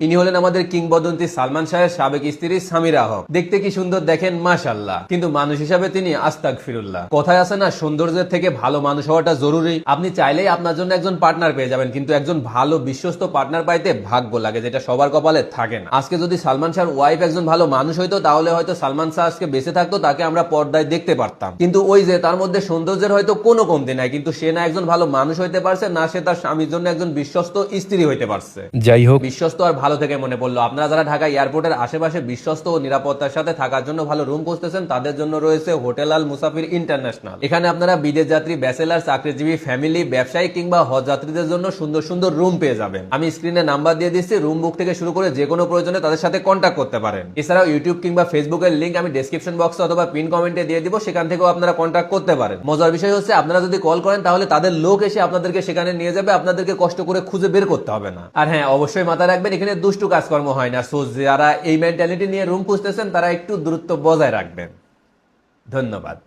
ইনি হলেন আমাদের কিংবদন্তি সালমান শাহের সাবেক স্ত্রী সামিরা হক দেখতে কি সুন্দর দেখেন মাশাল্লাহ কিন্তু মানুষ হিসাবে তিনি আস্তাক ফিরুল্লাহ কথায় আছে না সৌন্দর্যের থেকে ভালো মানুষ হওয়াটা জরুরি। আপনি চাইলেই আপনার জন্য একজন পার্টনার পেয়ে যাবেন কিন্তু একজন ভালো বিশ্বস্ত পার্টনার পাইতে ভাগ্য লাগে যেটা সবার কপালে থাকে না। আজকে যদি সালমান শাহর ওয়াইফ একজন ভালো মানুষ হইতো তাহলে হয়তো সালমান শাহ আজকে বেঁচে থাকতো তাকে আমরা পর্দায় দেখতে পারতাম। কিন্তু ওই যে তার মধ্যে সৌন্দর্যের হয়তো কোনো কমতি নাই কিন্তু সে না একজন ভালো মানুষ হইতে পারছে না সে তার স্বামীর জন্য একজন বিশ্বস্ত স্ত্রী হইতে পারছে। যাই হোক। বিশ্বস্ত আর ভালো থেকে মনে পড়ল। আপনারা যারা ঢাকা এয়ারপোর্টের আশেপাশে বিশ্বস্ত ও নিরাপত্তার সাথে থাকার জন্য ভালো রুম খুঁজতেছেন, তাদের জন্য রয়েছে হোটেল আল মুসাফির ইন্টারন্যাশনাল। এখানে আপনারা বিদেশ যাত্রী ব্যাচেলার চাকরিজীবী ফ্যামিলি, ব্যবসায়ী কিংবা হজ যাত্রীদের জন্য সুন্দর সুন্দর রুম পেয়ে যাবেন। আমি স্ক্রিনে নাম্বার দিয়ে দিচ্ছি রুম বুক থেকে শুরু করে যে কোনো প্রয়োজনে তাদের সাথে কন্ট্যাক্ট করতে পারেন। এছাড়াও ইউটিউব কিংবা ফেসবুকের লিঙ্ক আমি ডেসক্রিপশন বক্সে অথবা পিন কমেন্টে দিয়ে দিব, সেখান থেকেও আপনারা কন্ট্যাক্ট করতে পারেন। মজার বিষয় হচ্ছে, আপনারা যদি কল করেন, তাহলে তাদের লোক এসে আপনাদেরকে সেখানে নিয়ে যাবে, আপনাদেরকে কষ্ট করে খুঁজে বের করতে হবে না। আর হ্যাঁ অবশ্যই মাথায় রাখবেন, এখানে দুষ্টু কাজকর্ম হয় না সো যারা এই মেন্টালিটি নিয়ে রুম খুঁজতেছেন, তারা একটু দূরত্ব বজায় রাখবেন। ধন্যবাদ।